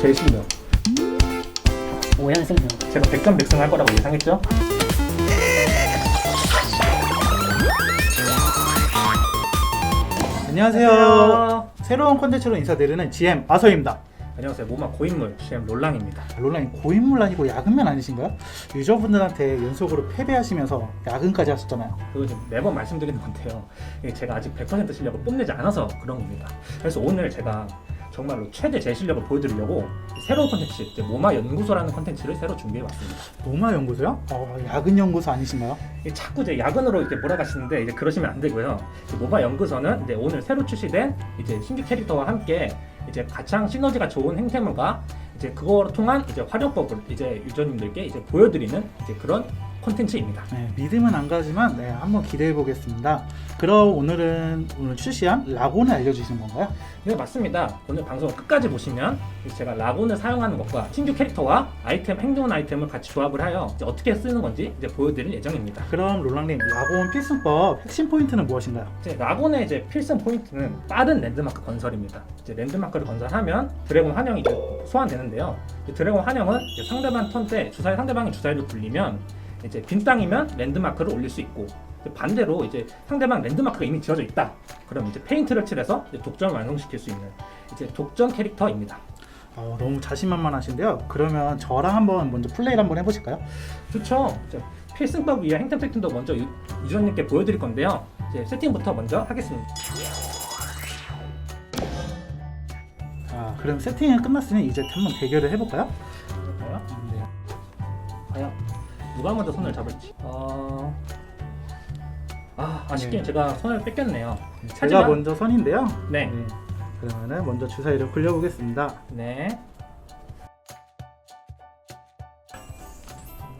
제 실력. 오연 승부. 제가 100점 100승 할 거라고 예상했죠? 안녕하세요. 새로운 콘텐츠로 인사드리는 GM 아서입니다. 안녕하세요. 모마 고인물 CM 롤랑입니다. 롤라인 고인물 아니고 야근맨 아니신가요? 유저분들한테 연속으로 패배하시면서 야근까지 하셨잖아요. 그거 지금 매번 말씀드리는 건데요. 이게 제가 아직 100% 실력을 뽐내지 않아서 그런 겁니다. 그래서 오늘 제가 정말로 최대 제 실력을 보여드리려고 새로운 콘텐츠, 이제 모마 연구소라는 콘텐츠를 새로 준비해 왔습니다. 노마 연구소요? 어, 야근 연구소 아니신가요? 이게 자꾸 이제 야근으로 이렇게 몰아가시는데 이제 그러시면 안 되고요. 이제 모바 연구소는 이제 오늘 새로 출시된 이제 신규 캐릭터와 함께 이제 가장 시너지가 좋은 행태물과 이제 그거로 통한 이제 활용법을 이제 유저님들께 이제 보여드리는 이제 그런 콘텐츠입니다. 네, 믿음은 안 가지만 네, 한번 기대해 보겠습니다. 그럼 오늘은 오늘 출시한 라곤을 알려주시는 건가요? 네 맞습니다. 오늘 방송 끝까지 보시면 제가 라곤을 사용하는 것과 신규 캐릭터와 아이템 행동 아이템을 같이 조합을 하여 어떻게 쓰는 건지 이제 보여드릴 예정입니다. 그럼 롤랑님 라곤 필승법 핵심 포인트는 무엇인가요? 이제 라곤의 이제 필승 포인트는 빠른 랜드마크 건설입니다. 이제 랜드마크를 건설하면 드래곤 환영이 이제 소환되는데요. 이 드래곤 환영은 이제 상대방 턴 때 주사위 상대방의 주사위를 굴리면 이제 빈 땅이면 랜드마크를 올릴 수 있고 반대로 이제 상대방 랜드마크가 이미 지어져 있다. 그럼 이제 페인트를 칠해서 이제 독점을 완성시킬 수 있는 이제 독점 캐릭터입니다. 어, 너무 자신만만하신데요. 그러면 저랑 한번 먼저 플레이를 한번 해보실까요? 좋죠. 이제 필승법 위에 행템 세팅도 먼저 유- 유저님께 보여드릴 건데요. 이제 세팅부터 먼저 하겠습니다. 자, 그럼 세팅이 끝났으니 이제 한번 대결을 해볼까요? 볼까요? 누가 먼저 손을 잡을지. 어... 아 아쉽게 네. 제가 손을 뺏겼네요. 제가 하지만- 먼저 선인데요. 네, 네. 그러면은 먼저 주사위를 굴려보겠습니다. 네.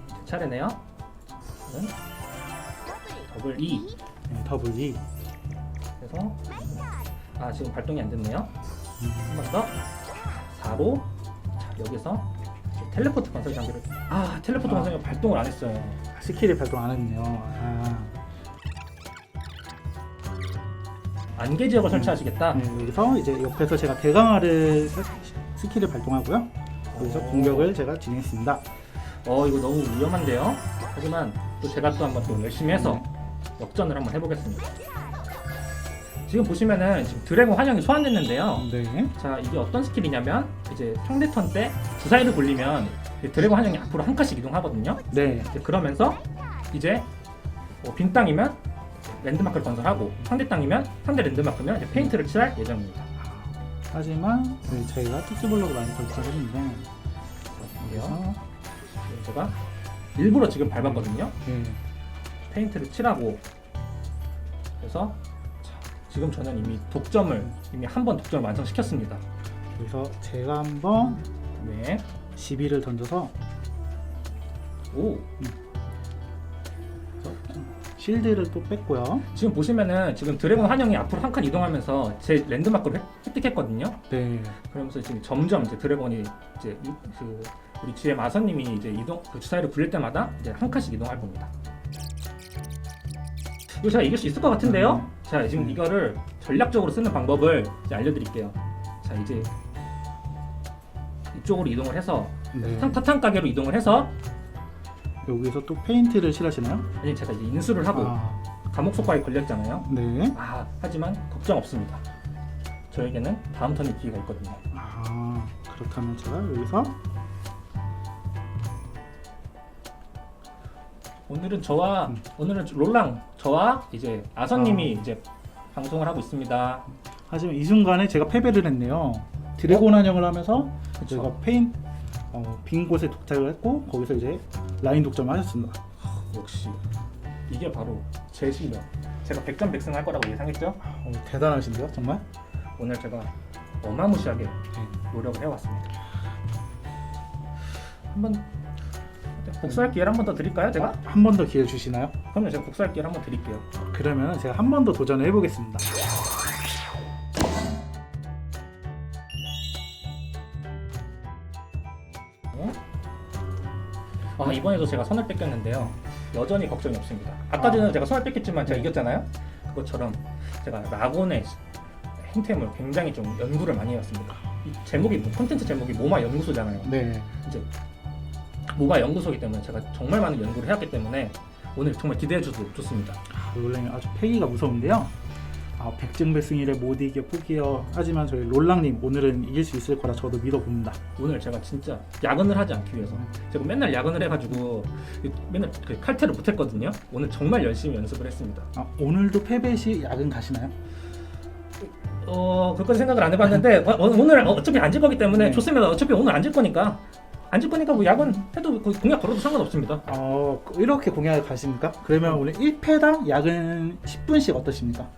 제 차례네요. 저는 더블 2. 네, 더블 E. 그래서 아 지금 발동이 안 됐네요. 음, 한번 더. 4로 자 여기서 텔레포트 건설 장비를 아 텔레포트 아. 건설이 발동을 안 했어요. 스킬이 발동 안 했네요. 아, 안개 지역을 설치하시겠다. 네, 여기서 이제 옆에서 제가 대강화를 스- 스킬을 발동하고요. 여기서 오. 공격을 제가 진행했습니다. 어 이거 너무 위험한데요. 하지만 또 제가 또 한번 또 열심히 해서 역전을 한번 해보겠습니다. 지금 보시면은 지금 드래곤 환영이 소환됐는데요. 네. 자 이게 어떤 스킬이냐면 이제 상대 턴 때 주사위를 굴리면 드래곤 환영이 앞으로 한 칸씩 이동하거든요. 네. 이제 그러면서 이제 뭐빈 땅이면 랜드마크를 건설하고 상대 땅이면 상대 랜드마크면 이제 페인트를 칠할 예정입니다. 하지만 네, 저희가 특수블록을 많이 했는데 그래서 제가 일부러 지금 밟았거든요. 네. 페인트를 칠하고 그래서 자, 지금 저는 이미 독점을 이미 한 번 독점을 완성시켰습니다. 여기서 제가 한번 네. 시비를 던져서 오 실드를 또 뺐고요. 지금 보시면은 지금 드래곤 환영이 앞으로 한 칸 이동하면서 제 랜드마크를 획- 획득했거든요. 네. 그러면서 지금 점점 이제 드래곤이 이제 이- 그 우리 GM 아서님이 이제 이동 그 주사위를 굴릴 때마다 이제 한 칸씩 이동할 겁니다. 이거 제가 이길 수 있을 것 같은데요? 음. 자 지금 음. 이거를 전략적으로 쓰는 방법을 이제 알려드릴게요. 자 이제 이쪽으로 이동을 해서 네. 타- 타탄 가게로 이동을 해서 여기서 또 페인트를 칠하시나요? 아니 제가 이제 인수를 하고 아, 감옥 속박에 걸렸잖아요. 네. 아 하지만 걱정 없습니다. 저에게는 다음 턴의 기회가 있거든요. 아, 그렇다면 제가 여기서 오늘은 저와 음. 오늘은 롤랑 저와 이제 아선님이 아. 이제 방송을 하고 있습니다. 하지만 이 순간에 제가 패배를 했네요. 드래곤 환영을 하면서 그쵸. 제가 페인 어, 빈 곳에 독착을 했고 거기서 이제 라인 독점을 하셨습니다. 역시 이게 바로 제 실력. 제가 100점 100승 할 거라고 예상했죠? 어, 대단하신데요, 정말? 오늘 제가 어마무시하게 네. 노력을 해왔습니다. 한번 복수할 기회를 한 번 더 드릴까요, 제가? 한 번 더 기회 주시나요? 그러면 제가 복수할 기회를 한 번 드릴게요. 그러면 제가 한 번 더 도전을 해보겠습니다. 네. 아 이번에도 제가 선을 뺏겼는데요. 여전히 걱정이 없습니다. 아까 아. 전에 제가 선을 뺏겼지만 제가 네. 이겼잖아요. 그것처럼 제가 라곤의 행템을 굉장히 좀 연구를 많이 해왔습니다. 이 제목이 뭐 콘텐츠 제목이 모마 연구소잖아요. 네. 이제 모마 연구소이기 때문에 제가 정말 많은 연구를 해왔기 때문에 오늘 정말 기대해 주셔도 좋습니다. 아, 롤랑이 아주 패기가 무서운데요. 아, 백증백승이를 못 이겨 포기요. 하지만 저희 롤랑님 오늘은 이길 수 있을 거라 저도 믿어봅니다. 오늘 제가 진짜 야근을 하지 않기 위해서 제가 맨날 야근을 해가지고 맨날 그 칼퇴를 못했거든요. 오늘 정말 열심히 연습을 했습니다. 아, 오늘도 패배 시 야근 가시나요? 어 그것까지 생각을 안 해봤는데 어, 어, 오늘 어차피 안 질 거기 때문에 네. 좋습니다. 어차피 오늘 안 질 거니까 안 질 거니까 뭐 야근 해도 그 공약 걸어도 상관없습니다. 어, 이렇게 공약을 가십니까? 그러면 오늘 1패당 야근 10분씩 어떠십니까?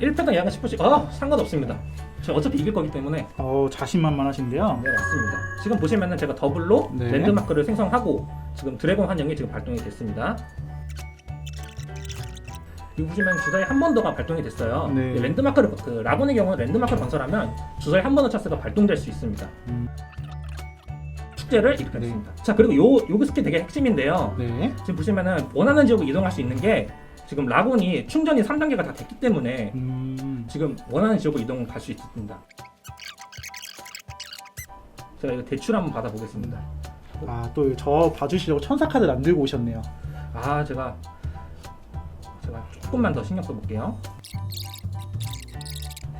1패당 야근 10분씩 아 상관없습니다. 제가 어차피 이길 거기 때문에 어, 자신만만하신데요. 네 맞습니다. 지금 보시면은 제가 더블로 네. 랜드마크를 생성하고 지금 드래곤 환영이 지금 발동이 됐습니다. 여기 보시면 주사위 한 번 더가 발동이 됐어요. 네. 이 랜드마크를 그 라곤의 경우는 랜드마크를 건설하면 주사위 한 번 더 차스가 발동될 수 있습니다. 음. 축제를 이렇게 네. 했습니다. 자 그리고 요 요거 스킬 되게 핵심인데요. 네. 지금 보시면은 원하는 지역으로 이동할 수 있는 게 지금 라곤이 충전이 3단계가 다 됐기 때문에 음, 지금 원하는 지역으로 이동 갈 수 있습니다. 제가 이거 대출 한번 받아보겠습니다. 아, 또 저 봐주시려고 천사 카드 안 들고 오셨네요. 아 제가 제가 조금만 더 신경 써볼게요.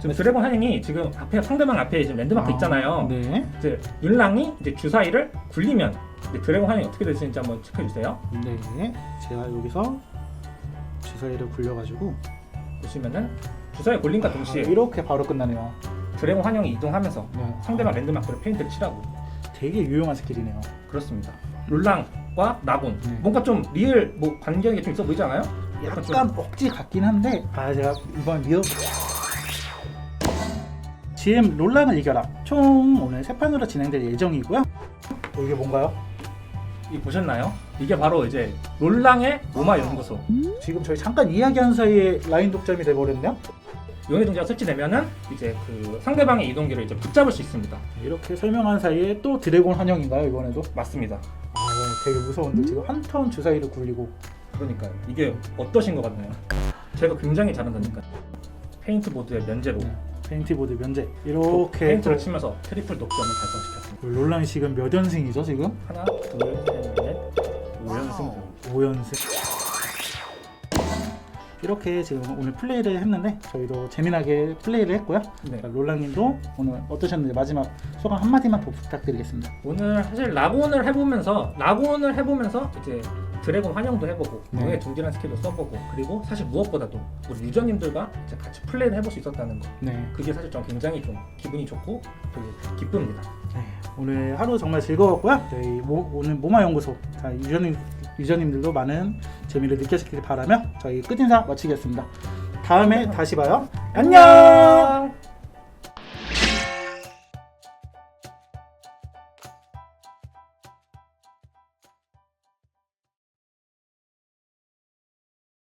지금 드래곤 한행이 지금 앞에 상대방 앞에 지금 랜드마크 아, 있잖아요. 네. 이제 율랑이 이제 주사위를 굴리면 이제 드래곤 한행이 어떻게 될지 한번 체크해 주세요. 네. 제가 여기서 주사위를 굴려가지고 보시면은 주사위 굴림과 아, 동시에 이렇게 바로 끝나네요. 드래곤 환영이 이동하면서 네. 상대방 랜드마크를 페인트를 칠하고 되게 유용한 스킬이네요. 그렇습니다. 룰랑과 나곤 네. 뭔가 좀 리얼 뭐 관계가 좀 있어 보이지 않아요? 약간 좀- 약간 억지 같긴 한데 아 제가 이번 미어 GM 롤랑을 이겨라 총 오늘 세 판으로 진행될 예정이고요 어, 이게 뭔가요? 이 보셨나요? 이게 바로 이제 롤랑의 모마 연구소. 지금 저희 잠깐 이야기한 사이에 라인 독점이 돼버렸네요 용의 동지가 설치되면은 이제 그 상대방의 이동기를 이제 붙잡을 수 있습니다. 이렇게 설명한 사이에 또 드래곤 환영인가요 이번에도? 맞습니다. 아 되게 무서운데 지금 한 턴 주사위를 굴리고 그러니까요. 이게 어떠신 것 같나요? 제가 굉장히 잘한다니까. 페인트 보드의 면제로 네, 페인티보드 면제 또 이렇게 페인트를 또 치면서 트리플 독점을 달성시켰습니다. 지금 몇 연승이죠 지금? 하나, 둘, 셋, 넷, 5연승. 5연승 이렇게 지금 오늘 플레이를 했는데 저희도 재미나게 플레이를 했고요 네. 자, 롤랑님도 오늘 어떠셨는지 마지막 소감 한마디만 더 부탁드리겠습니다 오늘 사실 라곤을 해보면서 라곤을 해보면서 이제 드래곤 환영도 해보고 네. 용의 둥지란 스킬도 써보고 그리고 사실 무엇보다도 우리 유저님들과 이제 같이 플레이를 해볼 수 있었다는 거 네, 그게 사실 좀 굉장히 좀 기분이 좋고 되게 기쁩니다. 네, 오늘 하루 정말 즐거웠고요 저희 모, 오늘 모마 연구소 자, 유저님, 유저님들도 많은 재미를 느끼셨길 바라며 저희 끝인사 마치겠습니다. 다음에 다시 봐요. 안녕